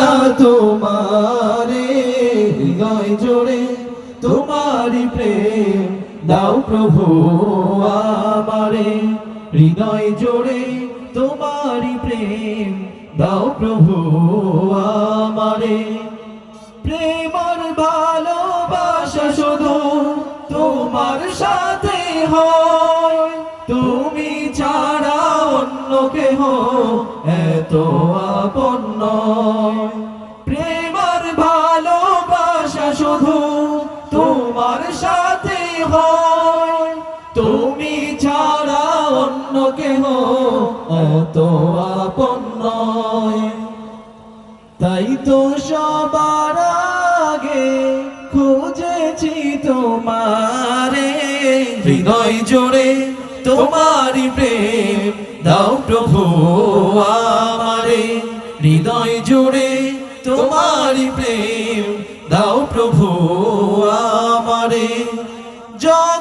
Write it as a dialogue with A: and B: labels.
A: না তোমারে, হৃদয় জোড়ে তোমারি প্রেম। দাও প্রভু আমারে, হৃদয় জোড়ে তোমারি প্রেম। দাও প্রভু আমারে। প্রেমর ভালোবাসা শুধু তোমার সাথে হয়। তুমি ছাড়া অন্য কেহ এত আপন শুধু তোমার সাথে হয়। তুমি ছাড়া অন্য কেহ এত আপন নয়। তাই তো সবার আগে খুঁজেছি তোমারে। হৃদয় জোড়ে তোমারি প্রেম, দাও প্রভু আমারে। হৃদয় জোড়ে